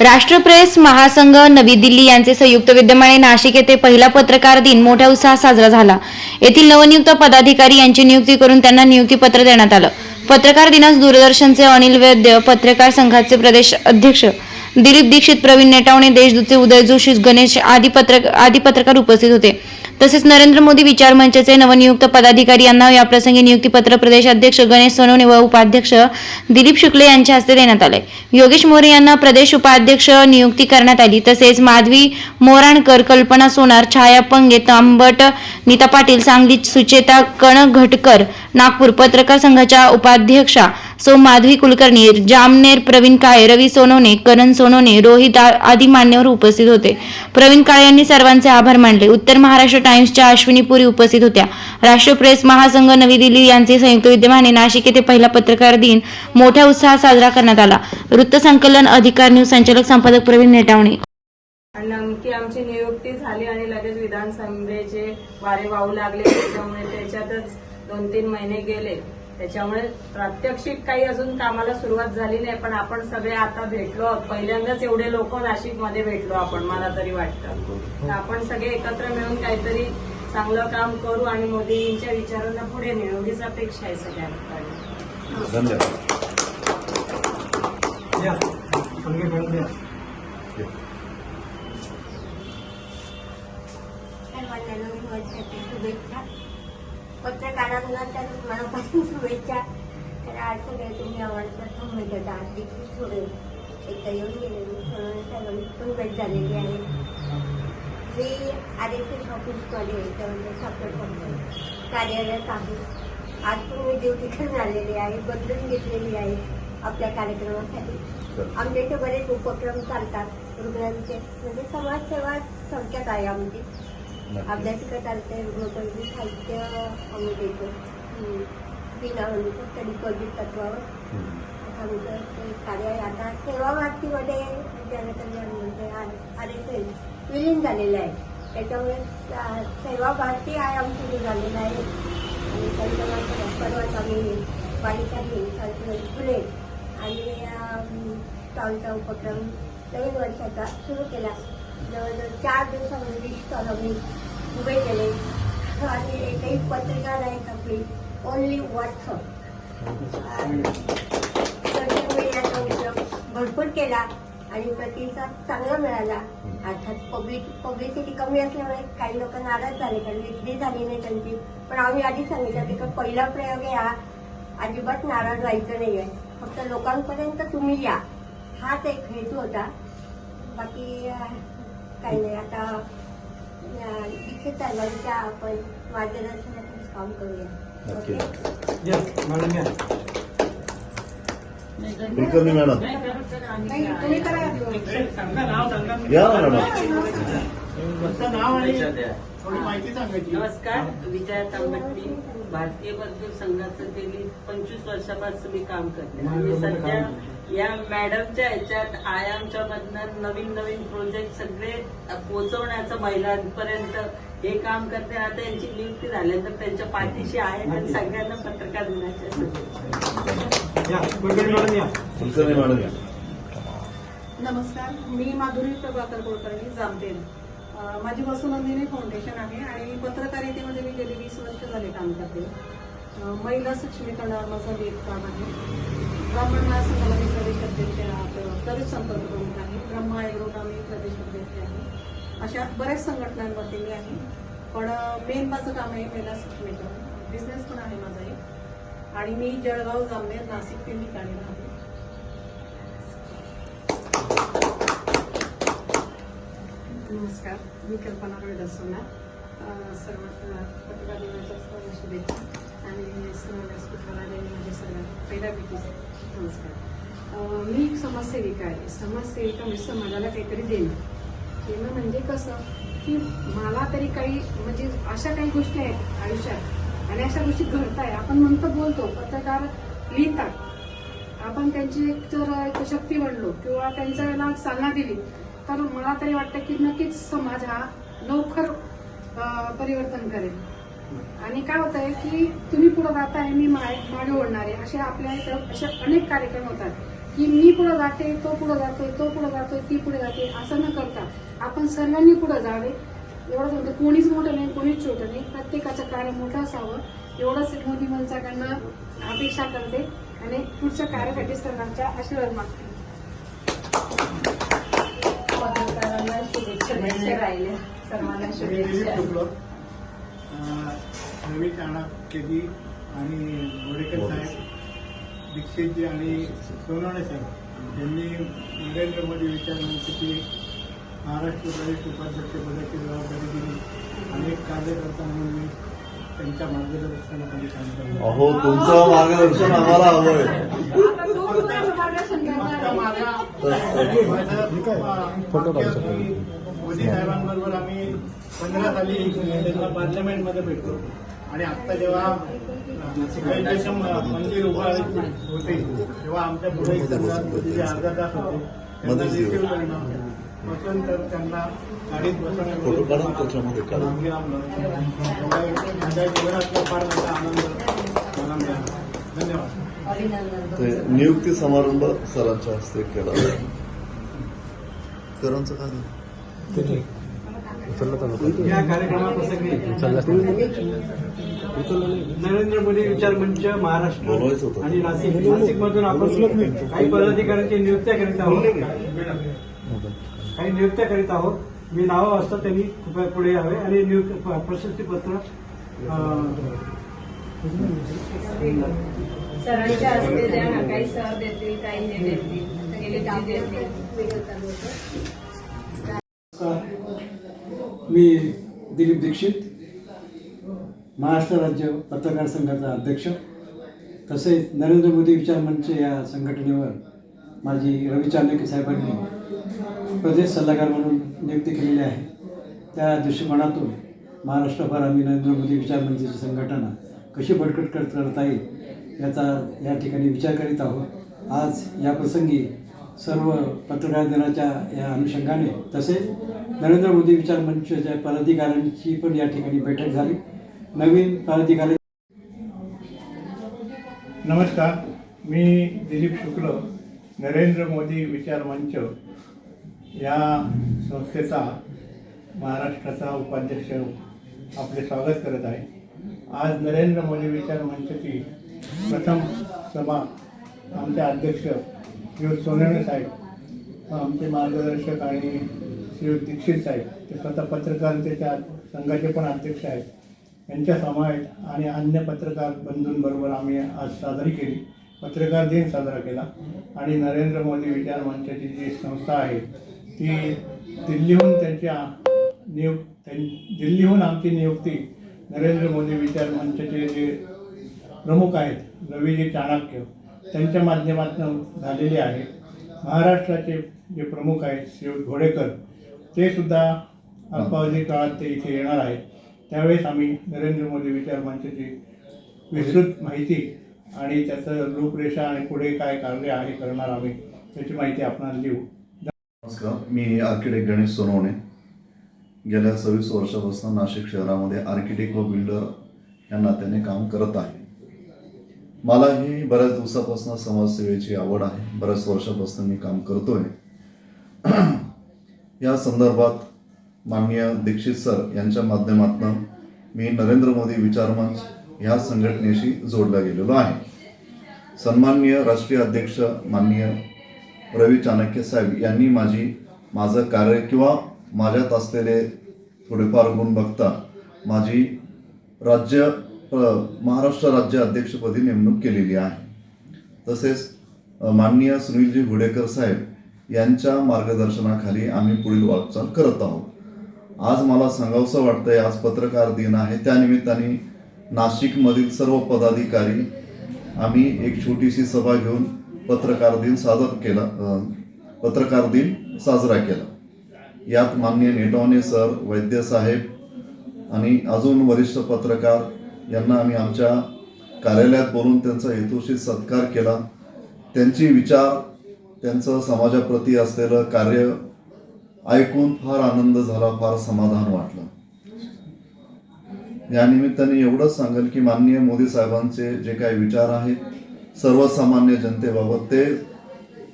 राष्ट्रप्रेस महासंघ नवी दिल्ली यांचे संयुक्त विद्यमाने नाशिक येथे पहिला पत्रकार दिन मोठ्या उत्साहात साजरा झाला. येथील नवनियुक्त पदाधिकारी यांची नियुक्ती करून त्यांना नियुक्तीपत्र देण्यात आलं. पत्रकार दिनास दूरदर्शनचे अनिल वैद्य पत्रकार संघाचे प्रदेश अध्यक्ष दिलीप दीक्षित प्रवीण नेटावणे देशदूतचे उदय जोशी गणेश आदी पत्रक आदी पत्रकार उपस्थित होते. तसेच नरेंद्र मोदी विचार मंचचे नवनियुक्त पदाधिकारी यांना याप्रसंगी नियुक्तीपत्र प्रदेश अध्यक्ष गणेश सोनवणे व उपाध्यक्ष दिलीप शुक्ले यांच्या हस्ते देण्यात आले. योगेश मोरे यांना प्रदेश उपाध्यक्ष नियुक्ती करण्यात आली. तसेच माधवी मोराणकर कल्पना सोनार छाया पंगे तांबट नीता पाटील सांगली सुचेता कणघटकर नागपूर पत्रकार संघाच्या उपाध्यक्षा सो माधवी कुलकर्णी जामनेर प्रवीण काळे रवी सोनवणे करण सोनवणे रोहित आदी मान्यवर उपस्थित होते. प्रवीण काळे यांनी सर्वांचे आभार मानले. उत्तर महाराष्ट्र टाइम्सच्या अश्विनी पुरी उपस्थित होत्या. राष्ट्र प्रेस महासंघ नवी दिल्ली यांचे संयुक्त विद्यमाने नाशिक येथे पहिला पत्रकार दिन मोठ्या उत्साहात साजरा करण्यात आला. वृत्तसंकलन अधिकार न्यूज संचालक संपादक प्रवीण नेटावणे. नमकी आमची नियुक्ती झाली आणि लगेच विधानसभेचे वारे वाहू लागले. त्याच्यामुळे त्याच्यातच दोन तीन महिने गेले. त्याच्यामुळे प्रात्यक्षिक काही अजून कामाला सुरुवात झाली नाही पण आपण सगळे आता भेटलो. पहिल्यांदाच एवढे लोक नाशिकमध्ये भेटलो आपण मला तरी वाटतं. आपण सगळे एकत्र मिळून काहीतरी चांगलं काम करू आणि मोदींच्या विचारांना पुढे नेऊ एवढीच अपेक्षा आहे सगळ्यांना. सर्वांना नवीन शुभेच्छा. पत्रकारांना तर मनापासून शुभेच्छा. तर आज सगळे तुम्ही आम्हाला प्रथम भेटत आहात देखील सोडून एकदा येऊन गेले मी सोडून साहेबांची पण भेट झालेली आहे. मी आर एस एस ऑफिसमध्ये त्यामध्ये साखर कंपनी कार्यरत आहे. आज पण मी ड्युटी करून आलेली आहे बदलून घेतलेली आहे आपल्या कार्यक्रमासाठी. आमच्या इथे बरेच उपक्रम चालतात रुग्णांचे. म्हणजे समाजसेवा थोडक्यात आहे आमची. अभ्यासिका चालते रुग्णोपयोगी साहित्य आम्ही देतो हम्म. बिना म्हणजे स्टडी पॉझिट तत्वावर. आमचं ते कार्य आहे. आता सेवा भारतीमध्ये विद्यालय कल्याण म्हणजे आर एस एस. विलीन झालेलं आहे. त्याच्यामुळे सेवा भारती आहे आमची झालेलं आहे. आणि त्यांच्या परवाच आम्ही बालिका दिन सावित्रीबाई फुले आणि स्टॉलचा उपक्रम नवीन वर्षाचा सुरू केला जवळजवळ चार दिवसामध्ये वीस कॉलमी उभे केले. आणि एकही पत्रिका नाही आपली ओनली व्हॉट्सअप सोशल मीडियाचा उपयोग भरपूर केला आणि प्रतिसाद चांगला मिळाला. अर्थात पब्लिक पब्लिसिटी कमी असल्यामुळे काही लोक नाराज झाले कारण विक्री झाली नाही त्यांची. पण आम्ही आधी सांगितलं की पहिला प्रयोग आहे हा. अजिबात नाराज व्हायचं नाही आहे फक्त लोकांपर्यंत तुम्ही या. हाच एक हेतू होता. बाकी काही नाही आता दीक्षित साहेबांच्या आपण. मार्गदर्शनाखालीच काम करूया. ओके? मॅडम या. कुलकर्णी मॅडम. मॅडम. नमस्कार विजया तांबटी भारतीय मजदूर संघाचं गेली पंचवीस वर्षापासून मी काम करते. आणि सध्या या मॅडमच्या ह्याच्यात आयामच्या मधनं नवीन नवीन प्रोजेक्ट सगळे पोहोचवण्याचं महिलांपर्यंत हे काम करते. आता यांची नियुक्ती झाल्यानंतर त्यांच्या पाठीशी आहे आणि सगळ्यांना पत्रकार दिनाच्या नमस्कार मी माधुरी प्रभाकर कुलकर्णी जामतेल. अ, माझी वसुनंदिनी फाउंडेशन आहे आणि पत्रकारितेमध्ये मी गेली वीस वर्ष झाले काम करते. महिला सक्षमीकरणावर माझं एक काम आहे. ब्राह्मण महासंघाला मी प्रदेश अध्यक्ष आहे, प्रदेश संपर्क प्रमुख आहे ब्रह्मा एग्रोला मी प्रदेश अध्यक्ष आहे अशा बऱ्याच संघटनांमध्ये मी आहे पण मेन माझं काम आहे महिला सक्षमीकरण बिझनेस पण आहे माझा एक आणि मी जळगाव जामनेर नाशिक तीन ठिकाणी राहते नमस्कार. मी कल्पना रोहिदास सोनार सर्व पत्रकार दिनाच्या शुभेच्छा. आणि सर्व व्यासपीठाला आलेले माझे सर्व पहिल्या नमस्कार. मी एक समाजसेविका आहे. समाजसेविका म्हणजे समाजाला काहीतरी देणं. देणं म्हणजे कसं? की मला तरी काही म्हणजे अशा काही गोष्टी आहेत आयुष्यात. आणि अशा गोष्टी घडत आहे आपण म्हणतो बोलतो पत्रकार लिहितात. आपण त्यांची एक जर एक शक्ती बनलो किंवा त्यांचा वेळेला चालना दिली तर मला तरी वाटतं की नक्कीच समाज हा लवकर परिवर्तन करेल. आणि काय होत आहे की तुम्ही पुढे जाताय मी मागे मागे ओढणारे असे आपल्या इथं असे अनेक कार्यक्रम होतात की मी पुढे जाते तो पुढे जातोय तो पुढे जातोय ती पुढे जाते असं न करता आपण सर्वांनी पुढे जावे. एवढंच म्हणतो कोणीच मोठं नाही कोणीच छोटं नाही. प्रत्येकाचं कार्य मोठं असावं. एवढंच मोदी मनसाकडनं अपेक्षा करते. आणि पुढच्या कार्यासाठी सर्वांच्या आशीर्वाद मागते. पत्रकारांना शुभेच्छा राहिल्या. सर्वांना शुभेच्छा. रवी चाणक्यजी आणि गोडेकर साहेब दीक्षितजी आणि सोनवणे साहेब यांनी नरेंद्र मोदी विचार मंचची महाराष्ट्र प्रदेश उपाध्यक्षपदाची जबाबदारी दिली. अनेक कार्यकर्ता म्हणून मी त्यांच्या मार्गदर्शनाखाली काम करतो अहो तुमचं मार्गदर्शन आम्हाला हवंय? मोदी साहेबांबरोबर आम्ही पंधरा साली त्यांना पार्लमेंटमध्ये भेटतो आणि आता जेव्हा मंदिर उभा होते तेव्हा आमच्या पुढे संघात मोदीचे अर्धा तास होते त्यांना रिसिव्ह. करणं बसून तर गाडीत माझ्या जीवनातला फार मोठा आनंद मला मिळाला धन्यवाद. अभिनंदन. ते नियुक्ती समारंभ सरांच्या हस्ते केला. सरांचं काय झालं? या कार्यक्रमाप्रसंगी नरेंद्र मोदी विचार मंच महाराष्ट्र. आणि नाशिक नाशिक मधून आपण काही पदाधिकाऱ्यांची नियुक्त्या करीत आहोत. काही नियुक्त्या करीत आहोत. मी नावं असतं त्यांनी कृपया पुढे यावे. आणि नियुक्त प- प्रशस्तीपत्र अं, सरांच्या ना काही सर देतील काही हे देतील मी दिलीप दीक्षित महाराष्ट्र राज्य पत्रकार संघाचा अध्यक्ष. तसेच नरेंद्र मोदी विचार मंच या संघटनेवर माझी रवी चांदके साहेबांनी प्रदेश सल्लागार म्हणून नियुक्ती केलेली आहे. त्या दृष्टिकोनातून महाराष्ट्रभर आम्ही नरेंद्र मोदी विचार मंचाची संघटना कशी बळकट करता येईल याचा या ठिकाणी विचार करीत आहोत. आज या प्रसंगी सर्व पत्रकार दिनाच्या या अनुषंगाने तसेच नरेंद्र मोदी विचार मंचच्या पदाधिकाऱ्यांची पण या ठिकाणी बैठक झाली. नवीन पदाधिकारी नमस्कार मी दिलीप शुक्ल नरेंद्र मोदी विचार मंच या संस्थेचा महाराष्ट्राचा उपाध्यक्ष आपले स्वागत करत आहे. आज नरेंद्र मोदी विचार मंचची प्रथम सभा आमचे अध्यक्ष श्री सोनेणे साहेब आमचे मार्गदर्शक आणि श्री दीक्षित साहेब ते स्वतः पत्रकारितेच्या संघाचे पण अध्यक्ष आहेत. यांच्या समावेश आणि अन्य पत्रकार बंधूंबरोबर आम्ही आज साजरी केली. पत्रकार दिन साजरा केला. आणि नरेंद्र मोदी विचार मंचाची जी संस्था आहे ती दिल्लीहून त्यांच्या नियुक त्यां दिल्लीहून आमची नियुक्ती नरेंद्र मोदी विचार मंचाचे जे प्रमुख आहेत रवीजी चाणक्य त्यांच्या माध्यमातून झालेली आहे. महाराष्ट्राचे जे प्रमुख आहेत श्री घोडेकर ते सुद्धा अल्पावधी काळात ते इथे येणार आहेत. त्यावेळेस आम्ही नरेंद्र मोदी विचार मंचाची विस्तृत माहिती आणि त्याचं रूपरेषा आणि पुढे काय कार्य आहे करणार आम्ही त्याची माहिती आपण देऊ. नमस्कार मी आर्किटेक्ट गणेश सोनवणे. गेल्या सव्वीस वर्षापासून नाशिक शहरामध्ये आर्किटेक्ट व बिल्डर या नात्याने काम करत आहे. मलाही बऱ्याच दिवसापासून समाजसेवेची आवड आहे. बऱ्याच वर्षापासून मी काम करतो आहे या संदर्भात माननीय दीक्षित सर यांच्या माध्यमातून मी नरेंद्र मोदी विचारमंच ह्या संघटनेशी जोडला गेलेलो आहे. सन्माननीय राष्ट्रीय अध्यक्ष माननीय रवी चाणक्य साहेब यांनी माझी माझं कार्य किंवा माझ्यात असलेले थोडेफार गुण बघता माझी राज्य महाराष्ट्र राज्य अध्यक्षपदी नेमणूक केलेली आहे. तसेच माननीय सुनीलजी घुडेकर साहेब यांच्या मार्गदर्शनाखाली आम्ही पुढील वाटचाल करत आहोत. आज मला सांगावंसं वाटतंय आज पत्रकार दिन आहे. त्यानिमित्ताने नाशिकमधील सर्व पदाधिकारी आम्ही एक छोटीशी सभा घेऊन पत्रकार दिन सादर केला पत्रकार दिन साजरा केला. यात माननीय नेटवाने सर वैद्य साहेब आणि अजून वरिष्ठ पत्रकार यांना आम्ही आमच्या कार्यालयात बोलून त्यांचा हेतूशी सत्कार केला. त्यांची विचार त्यांचं समाजाप्रती असलेलं कार्य ऐकून फार आनंद झाला फार समाधान वाटलं. या निमित्ताने एवढंच सांगेल की माननीय मोदी साहेबांचे जे काही विचार आहेत सर्वसामान्य जनतेबाबत ते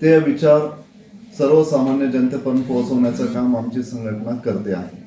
ते विचार सर्वसामान्य जनतेपर्यंत पोहोचवण्याचं काम आमची संघटना करते आहे.